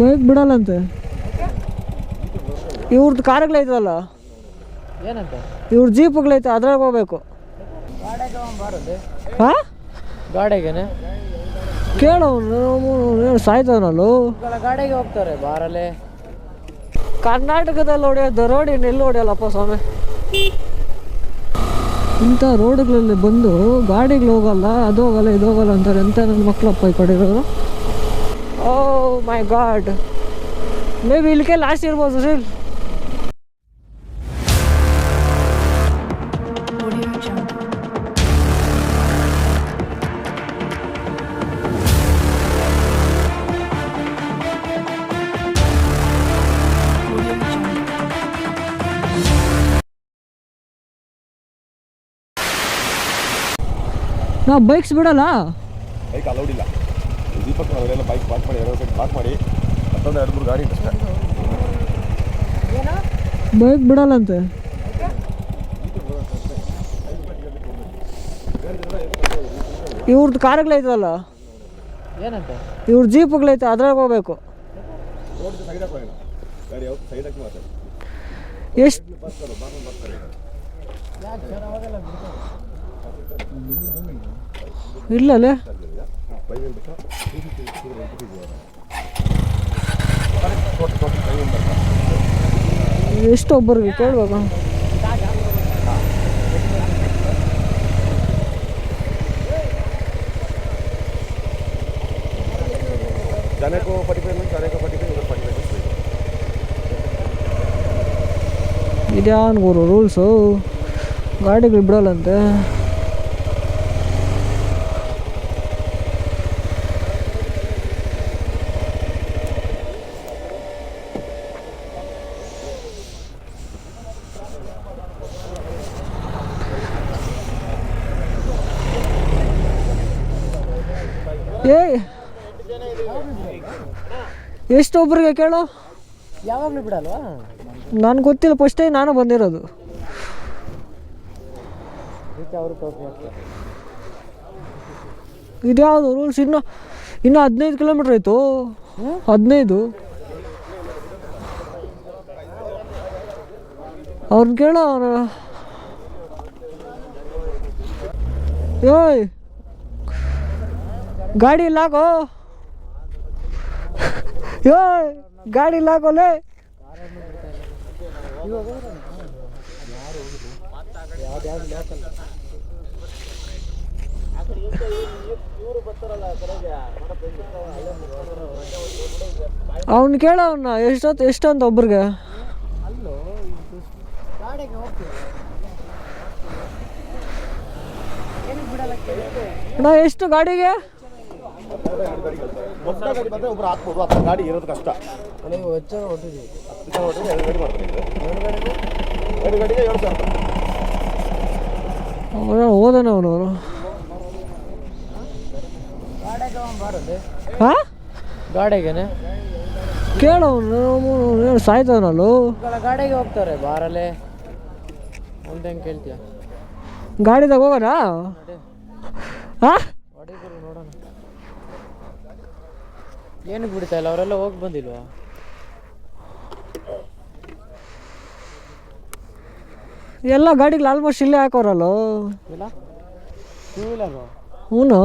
Bike ಬಿಡಲ್ಲಂತೆ. ಇವ್ರದ್ದು ಕಾರುಗಳೈತಲ್ಲ ಏನಂತ? ಇವ್ರ ಜೀಪ್ಗಳೈತೆ ಅದ್ರಾಗ ಹೋಗ್ಬೇಕು. ಹಾಂ? ಗಾಡಿಗೆನೆ? ಕೇಳವನು ಸಾಯ್ತವನಲ್ಲು ಗಾಡಿಗೆ ಹೋಗ್ತಾರೆ ಬಾರಲ್ಲೇ. ಕರ್ನಾಟಕದಲ್ಲಿ ಹೊಡೆಯೋದು ರೋಡ್ ಇನ್ನು ಎಲ್ಲಿ ಹೊಡೆಯಲ್ಲಪ್ಪ ಸ್ವಾಮಿ. ಇಂಥ ರೋಡ್ಗಳಲ್ಲಿ ಬಂದು ಗಾಡಿಗಳು ಹೋಗಲ್ಲ ಅದು ಹೋಗಲ್ಲ ಇದು ಹೋಗಲ್ಲ ಅಂತಾರೆ ಎಂತ ನನ್ನ ಮಕ್ಕಳಪ್ಪ ಈ ಕಡೆ ಇರೋರು oh my god maybe ಇಲ್ಲಿಗೆ ಲಾಸ್ಟ್ ಇರ್ಬೋದು sir Audio Jungle. Audio Jungle. ನಾವು ಬೈಕ್ಸ್ ಬಿಡಲ್ಲ ಬೈಕ್ ಅಲೌಡ್ ಇಲ್ಲ ದೀಪಕ್ ಅವರೆಲ್ಲ ಬೈಕ್ ಪಾರ್ಕ್ ಮಾಡಿ ಎರಡು ಸೈಡ್ ಪಾರ್ಕ್ ಮಾಡಿ ಮತ್ತೊಂದು ಎರಡು ಮೂರು ಗಾಡಿ ಅಷ್ಟೇ ಬೈಕ್ ಬಿಡಲ್ಲಂತೆ? ಇವ್ರದ್ದು ಕಾರುಗಳೈತಲ್ಲ ಏನಂತ? ಇವ್ರ ಜೀಪ್ಗಳೈತೆ ಅದ್ರಾಗ ಹೋಗ್ಬೇಕು. ಎಷ್ಟು ಸೈಡ್ ಎಷ್ಟು ಒಬ್ಬರು ಕೇಳ್ಬೇಕು? ಜನಕ್ಕೂ ಪಡಿಬೇಕು ರೂಲ್ಸು ಗಾಡಿಗಳು ಬಿಡೋಲ್ಲಂತೆ. ಎಷ್ಟು ಒಬ್ರಿಗೆ ಕೇಳೋ? ಯಾವಾಗಲೂ ಬಿಡಲ್ವಾ? ನನಗೆ ಗೊತ್ತಿಲ್ಲ ಫಸ್ಟೇ ನಾನು ಬಂದಿರೋದು. ಅದಕ್ಕೆ ಅವರು ಟೋಪಿ ಹಾಕ್ತಾರೆ ಇದ್ಯಾವುದು ರೂಲ್ಸ್ ಇನ್ನು ಇನ್ನು ಹದಿನೈದು ಕಿಲೋಮೀಟ್ರ್ ಆಯಿತು. ಹದಿನೈದು. ಅವ್ರನ್ನ ಕೇಳೋ ಅವ್ರ. ಏಯ್ ಗಾಡಿ ಇಲ್ಲಾಕೋ ಏಯ್ ಗಾಡಿ ಇಲ್ಲಾಕೋಲೆ ಅವ್ನು ಕೇಳ ಅವನ್ನ ಎಷ್ಟೊತ್ತು ಅಂತ ಒಬ್ರಿಗೆ? ಅಣ್ಣ ಎಷ್ಟು ಗಾಡಿಗೆ? ಮೊತ್ತ ಗಾಡಿ ಬಂದರೆ ಒಬ್ರು ಹಾಕ್ಬೋದು ಹತ್ತು ಗಾಡಿ ಇರೋದು ಕಷ್ಟ. ನೀವು ವೆಚ್ಚ ಹೊಟ್ಟಿದ್ದೀವಿ ಹತ್ತು ಜನ ಎರಡು ಗಾಡಿ ಮಾಡ್ತಾರೆ ಈಗ. ಎರಡು ಗಾಡಿಗೆ ಏಳು ಸಾವಿರ. ಅವನ ಹೋದನ ಅವನು ಅವನು. ಬಾರದೆ ಹಾಂ ಗಾಡಿಗೆನೆ? ಕೇಳವನು ಸಾಯ್ತವನಲ್ಲು ಗಾಡಿಗೆ ಹೋಗ್ತಾರೆ ಬಾರಲ್ಲೇ. ಹೆಂಗೆ ಕೇಳ್ತೀಯ? ಗಾಡಿದಾಗ ಹೋಗೋಣ ಹಾಂ ಹೊಡಿಗುರು ನೋಡೋಣ ಏನಕ್ಕೆ ಬಿಡ್ತಾ ಇಲ್ಲ? ಅವರೆಲ್ಲ ಹೋಗಿ ಬಂದಿಲ್ವಾ? ಎಲ್ಲ ಗಾಡಿಗಳು ಆಲ್ಮೋಸ್ಟ್ ಇಲ್ಲೇ ಹಾಕೋರಲ್ಲ? ಇಲ್ಲ? ಟೂ ವೀಲರ್ ಹ್ಞೂ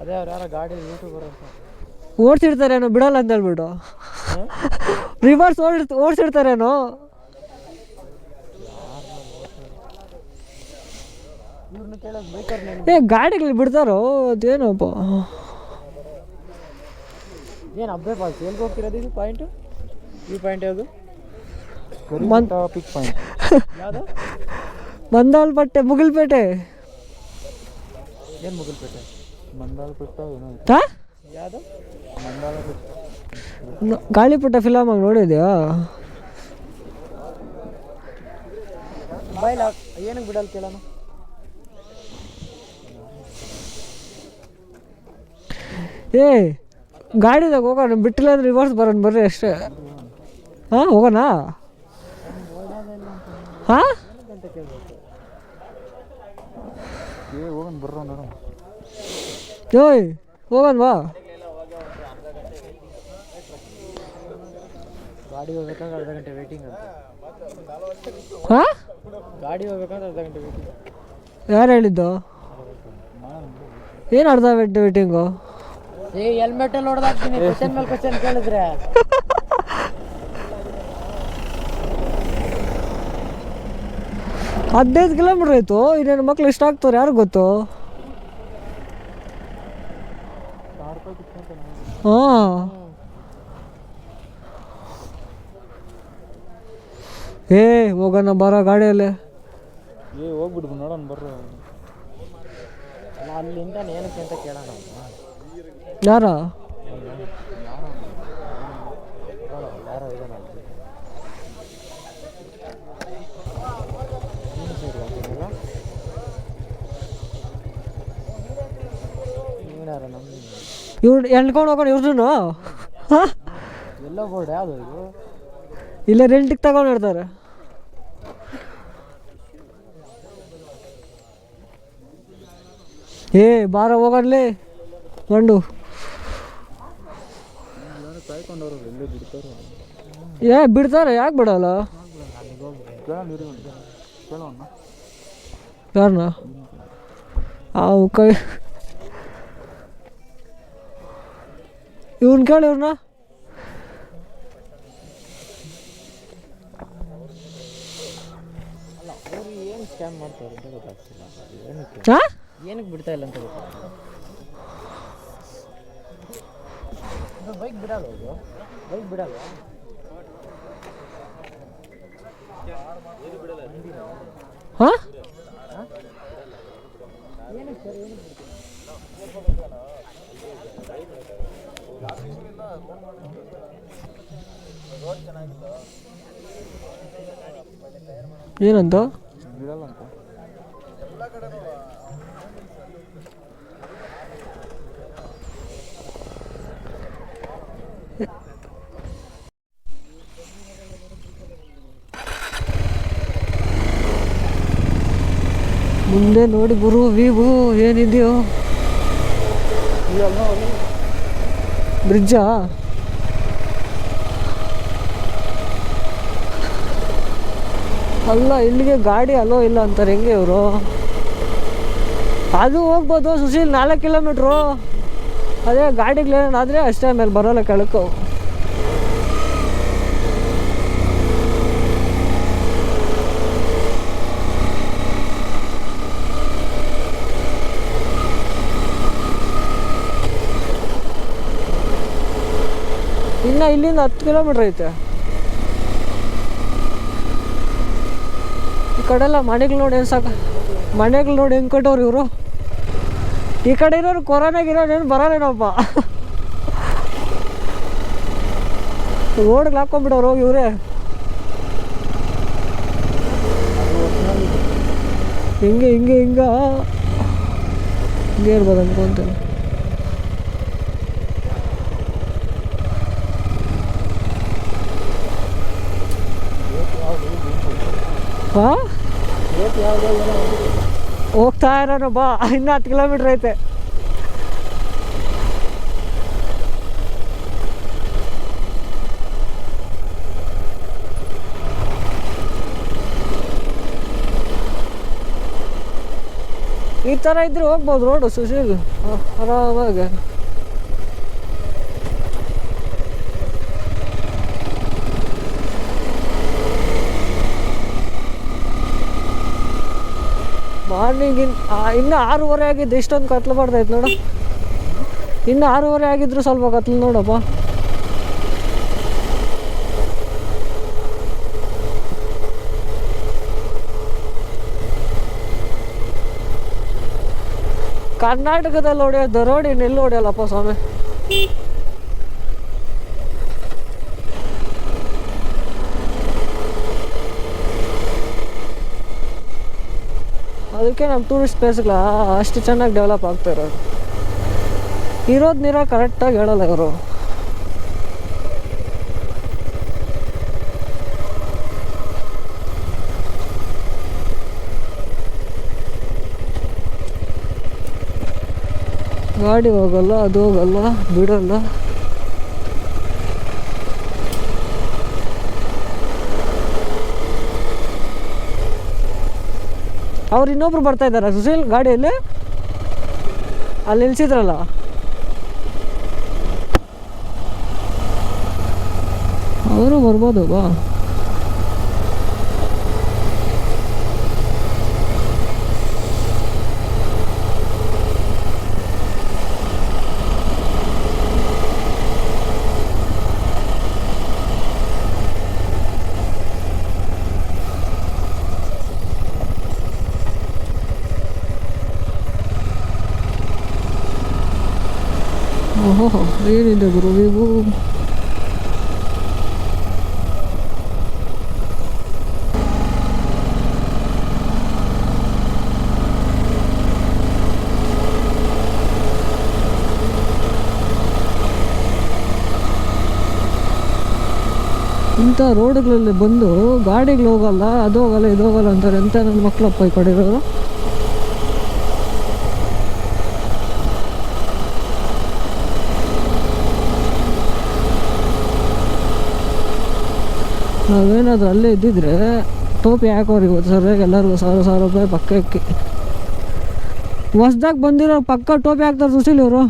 ಅದೇ ಅವ್ರು ಯಾರೋ ಗಾಡಿ ಯೂಟ್ಯೂಬರ್ ಅಂತ. ಓಡಿಸಿಡ್ತಾರೇನೋ? ಬಿಡಲ್ಲ ಅಂತ ಹೇಳ್ಬಿಟ್ಟು ರಿವರ್ಸ್ ಓಡಿ ಓಡಿಸಿಡ್ತಾರೇನೋ? ಏ ಗಾಡಿಗಳು ಬಿಡ್ತಾರೋ? ಅದೇನಪ್ಪ ಏನು ಅಬ್ಬೆ ಪಾಲ್ಸ್ ಎಲ್ಲಿಗೆ ಹೋಗ್ತಿರೋದು ಇದು ಪಾಯಿಂಟು ಈ ಪಾಯಿಂಟ್ ಯಾವುದು? ಪಿಕ್ ಪಾಯಿಂಟ್ ಯಾವುದು? ಬಂದಾಲ್ಪಟ್ಟೆ ಮುಗಿಲ್ಪೇಟೆ. ಏನು ಮುಗಿಲ್ಪೇಟೆ? ಮಂದಾಲಪೇಟೆ ಏನೋ ಹಾ? ಯಾವುದು? ಮಂದಾಲಪೇಟೆ ನ- ಫಿಲಮ್ ಆಗಿ ನೋಡಿದ್ಯಾ? ಮೊಬೈಲ್ ಏನಕ್ಕೆ ಬಿಡಲ್ಲ ಕೇಳೋಣ? ಏ ಗಾಡಿದಾಗ ಹೋಗೋಣ ಬಿಟ್ಟಿಲ್ಲ ಅಂದ್ರೆ ರಿವರ್ಸ್ ಬರೋಣ ಬರ್ರಿ ಅಷ್ಟೇ. ಹಾಂ ಹೋಗೋಣ? ಹಾಂ? ಓಯ್ ಹೋಗೋಣ ಬಾ. ಗಾಡಿ ಹೋಗ್ಬೇಕಂದ್ರೆ ಅರ್ಧ ಗಂಟೆ ವೇಟಿಂಗ್ ಹಾ? ಗಾಡಿ ಹೋಗ್ಬೇಕಂದ್ರೆ ಅರ್ಧ ಗಂಟೆ ವೇಟಿಂಗ್ ಯಾರು ಹೇಳಿದ್ದು? ಏನು ಅರ್ಧ ಗಂಟೆ ವೇಟಿಂಗು ಏ ಹೆಲ್ಮೆಟ್ ಅಲ್ಲಿ ಹೊಡೆದಾಕ್ತೀನಿ ಕ್ವಶನ್ ಮೇಲೆ ಕ್ವಶನ್ ಕೇಳಿದ್ರೆ. ಹದಿನೈದು ಕಿಲೋಮೀಟ್ರ್ ಆಯ್ತು ಇನ್ನೇನು ಮಕ್ಳು ಇಷ್ಟ ಆಗ್ತಾರೆ ಯಾರು ಗೊತ್ತು? ಹಾಂ. ಏ ಹೋಗೋಣ ಬರ ಗಾಡಿಯಲ್ಲಿ. ಏ ಹೋಗ್ಬಿಡು ನೋಡೋಣ ಬರ್ರಿ. ಅಲ್ಲ ಅಲ್ಲಿಂದ ಏನಕ್ಕೆ ಅಂತ ಕೇಳೋಣ. ಯಾರ? ಇವ್ರು ಎಣ್ಕೊಂಡು ಹೋಗೋಣ ಬೋರ್ಡ್ ಇಲ್ಲೇ ರೆಂಟಿಗೆ ತಗೊಂಡಿರ್ತಾರೆ ಏ ಬಾರ ಹೋಗಲಿ ಮಂಡು ಏ ಬಿಡ್ತಾರೆ ಯಾಕೆ ಬಿಡಲ್ಲ? ಯಾರನ್ನ ಅವು ಕೈ ಇವ್ನ ಕೇಳಿ ಇವ್ರನ್ನ ಅವರು ಏನು ಸ್ಕ್ಯಾಮ್ ಮಾಡ್ತಾರೆ ಅಂತ ಗೊತ್ತಾಗ್ತಿಲ್ಲ. ಏನಕ್ಕೆ? ಹಾಂ? ಏನಕ್ಕೆ ಬಿಡ್ತಾ ಇಲ್ಲ ಅಂತ ಗೊತ್ತಾಗ್ತಿಲ್ಲ. ಬೈಕ್ ಬಿಡಲ್ಲ ಇದು ಬೈಕ್ ಬಿಡಲ್ಲ? ಹಾಂ? ಏನಂತ? ಮುಂದೆ ನೋಡಿ ಗುರು ವೀವು ಏನಿದೆಯೋ? ಬ್ರಿಡ್ಜಾ? ಅಲ್ಲ, ಇಲ್ಲಿಗೆ ಗಾಡಿ ಅಲೋ ಇಲ್ಲ ಅಂತಾರೆ, ಹೆಂಗೆ ಇವರು? ಅದು ಹೋಗ್ಬೋದು ಸುಶೀಲ್, ನಾಲ್ಕು ಕಿಲೋಮೀಟ್ರು. ಅದೇ ಗಾಡಿಗಳೇನಾದರೆ ಅಷ್ಟೇ ಮೇಲೆ ಬರೋಲ್ಲ ಕೆಳಕ್ಕೆ ಅವು. ಇನ್ನು ಇಲ್ಲಿಂದ ಹತ್ತು ಕಿಲೋಮೀಟ್ರ್ ಐತೆ. ಈ ಕಡೆ ಎಲ್ಲ ಮನೆಗಳು ನೋಡಿ ಏನು ಸಾಕು, ಮನೆಗಳು ನೋಡಿ ಹೆಂಗೆ ಕಟ್ಟೋರು ಇವರು. ಈ ಕಡೆ ಇರೋರು ಕೊರೋನಾಗಿರೋನೇನು ಬರೋನೇನಪ್ಪ ರೋಡ್ಗೆ ಹಾಕೊಂಡ್ಬಿಡೋರು ಹೋಗಿ ಇವರೇ. ಹಿಂಗೆ ಹಿಂಗೆ ಹಿಂಗೆ. ಹಿಂಗೆ ಇರ್ಬೋದು ಅನ್ಕೊಂತೀನಿ ಹಾಂ ಹೋಗ್ತಾ ಇರೋನು ಬಾ. ಇನ್ನೂ ಹತ್ತು ಕಿಲೋಮೀಟ್ರ್ ಐತೆ. ಈ ಥರ ಇದ್ರೆ ಹೋಗ್ಬೋದು ರೋಡು ಸುಶೀಲ್. ಆರಾಮಾಗ ಆರಾಮಾಗಿ. ಮಾರ್ನಿಂಗ್ ಇನ್ ಇನ್ನು ಆರೂವರೆ ಆಗಿದ್ದು ಇಷ್ಟೊಂದು ಕತ್ಲು ನೋಡು. ಇನ್ನು ಆರೂವರೆ ಆಗಿದ್ರು ಸ್ವಲ್ಪ ಕತ್ಲು ನೋಡಪ್ಪ. ಕರ್ನಾಟಕದಲ್ಲಿ ಹೊಡೆಯೋದು ರೋಡ್ ಇನ್ನೆಲ್ಲೂ ಹೊಡೆಯಲ್ಲಪ್ಪ ಸ್ವಾಮಿ. ಅದಕ್ಕೆ ನಮ್ಮ ಟೂರಿಸ್ಟ್ ಪ್ಲೇಸ್ಗಳ ಅಷ್ಟು ಚೆನ್ನಾಗಿ ಡೆವಲಪ್ ಆಗ್ತಾ ಇರೋದು. ಇರೋದು ನೀರ ಕರೆಕ್ಟಾಗಿ ಹೇಳಲ್ಲ ಇವರು. ಗಾಡಿ ಹೋಗಲ್ಲ, ಅದು ಹೋಗಲ್ಲ, ಬಿಡಲ್ಲ. ಅವ್ರು ಇನ್ನೊಬ್ರು ಬರ್ತಾ ಇದ್ದಾರೆ. ಸುಶೀಲ್ ಗಾಡಿಯಲ್ಲಿ ಅಲ್ಲಿ ನಿಲ್ಸಿದ್ರಲ್ಲ. ಅವರು ಬರ್ಬೋದು ಬಾ ಓಹೋ ಏನಿದೆ ಗುರು, ನೀವು? ಇಂಥ ರೋಡ್ಗಳಲ್ಲಿ ಬಂದು ಗಾಡಿಗಳು ಹೋಗಲ್ಲ, ಅದು ಹೋಗಲ್ಲ, ಇದು ಹೋಗಲ್ಲ ಅಂತಾರೆ. ಎಂತ ನನ್ನ ಮಕ್ಕಳಪ್ಪ ಈ ಕಡೆ ಇರೋರು ನಾವೇನಾದ್ರೂ ಅಲ್ಲೇ ಇದ್ದಿದ್ರೆ ಟೋಪಿ ಹಾಕೋರು ಇವತ್ತು ಸರಿಯಾಗಿ ಎಲ್ಲರಿಗೂ ಸಾವಿರ ಸಾವಿರ ರೂಪಾಯಿ ಪಕ್ಕಕ್ಕೆ ಹೊಸ್ದಾಗ ಬಂದಿರೋ ಪಕ್ಕ ಟೋಪಿ ಹಾಕ್ತಾರೆ ಸುಶೀಲ್ ಇವರು.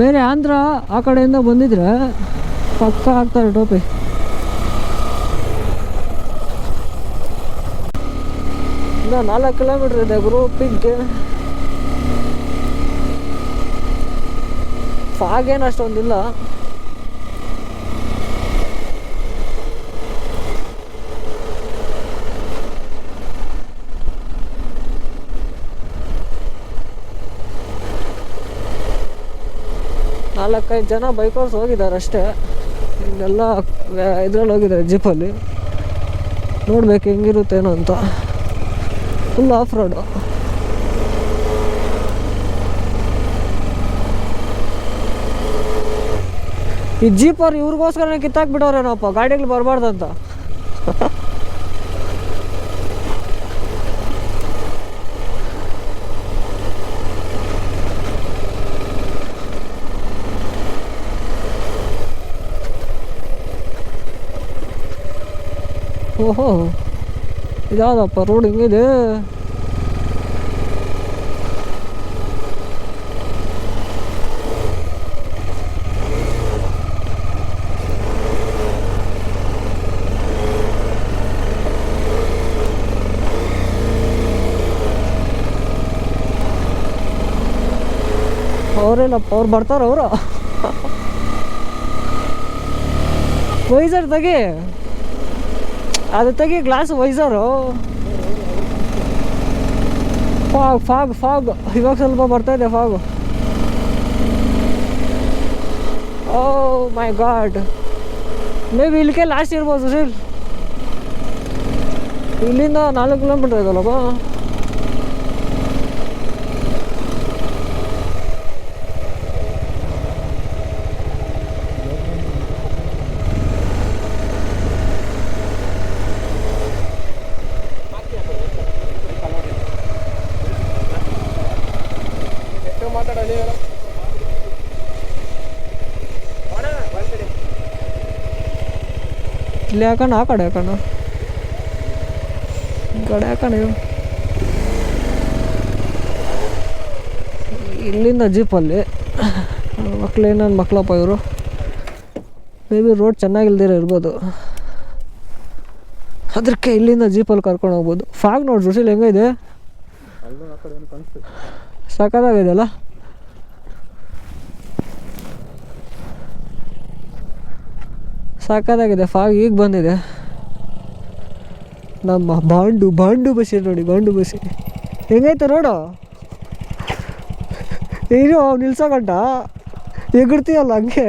ಬೇರೆ ಆಂಧ್ರ ಆ ಕಡೆಯಿಂದ ಬಂದಿದ್ರೆ ಪಕ್ಕ ಹಾಕ್ತಾರೆ ಟೋಪಿ. ಇನ್ನು ನಾಲ್ಕು ಕಿಲೋಮೀಟ್ರ್ ಇದೆ ಗುರು ಪಿಗ್ಗೆ ಫಾಗ್ ಏನು ಅಷ್ಟೊಂದಿಲ್ಲ ನಾಲ್ಕೈದು ಜನ ಬೈಕರ್ಸ್ ಹೋಗಿದ್ದಾರೆ ಅಷ್ಟೇ. ಇಲ್ಲೆಲ್ಲ ಇದ್ರಲ್ಲಿ ಹೋಗಿದ್ದಾರೆ ಜೀಪಲ್ಲಿ ನೋಡ್ಬೇಕು ಹೆಂಗಿರುತ್ತೇನೋ ಅಂತ. ಫುಲ್ ಆಫ್ ರೋಡು ಈ ಜೀಪ್ ಅವ್ರು ಇವ್ರಿಗೋಸ್ಕರನೇ ಕಿತ್ತಾಕ್ಬಿಟ್ಟವ್ರೇನಪ್ಪ ಗಾಡಿಗಳು ಬರಬಾರ್ದಂತ. ಓಹೋ ಇದಾದಪ್ಪ ರೋಡ್ ಹಿಂಗಿದೆ ಅವರೇನಪ್ಪ ಅವ್ರು ಬರ್ತಾರ ಅವರು? ವೈಸರ್ ತೆಗಿ. ಅದು ತೆಗಿ glass visor. Fog fog fog. ಇವಾಗ ಸ್ವಲ್ಪ ಬರ್ತಾ ಇದೆ fog. Oh my god maybe ಇಲ್ಲಿಗೆ ಲಾಸ್ಟ್ ಇರ್ಬೋದು ಸರ್ ಇಲ್ಲಿಂದ ನಾಲ್ಕು ಕಿಲೋಮೀಟರ್ ಇದಲ್ಲಪ್ಪ ಇಲ್ಲಿ ಹಾಕೋಣ ಆ ಕಡೆ ಹಾಕೋಣ ಈ ಕಡೆ ಹಾಕೋಣ ಇಲ್ಲಿಂದ ಜೀಪಲ್ಲಿ. ಮಕ್ಳು ನನ್ನ ಮಕ್ಕಳಪ್ಪ ಇವರು? ಮೇ ಬಿ ರೋಡ್ ಚೆನ್ನಾಗಿಲ್ದಿರೋ ಇರ್ಬೋದು. ಅದಕ್ಕೆ ಇಲ್ಲಿಂದ ಜೀಪಲ್ಲಿ ಕರ್ಕೊಂಡು ಹೋಗ್ಬೋದು. ಫಾಗ್ ನೋಡಿ ಸುಶೀಲ್ ಸಾಕಾಗಿದೆ ಅಲ್ಲೂ ಆ ಕಡೆ ಏನು ಕಾಣಿಸ್ತದೆ ಸಖತ್ತಾಗಿದೆಯಲ್ಲ ಸಾಕಾಗಿದೆ ಫಾಗ್ ಈಗ ಬಂದಿದೆ. ನಮ್ಮ ಬಾಂಡು ಬಾಂಡು ಬಸಿ ನೋಡಿ, ಬಾಂಡು ಬಸಿ ಹೆಂಗೈತೆ ರೋಡು ಏನು ನಿಲ್ಸೋ ಗಂಟ ಎಗಡ್ತೀಯಲ್ಲ ಹಂಗೆ.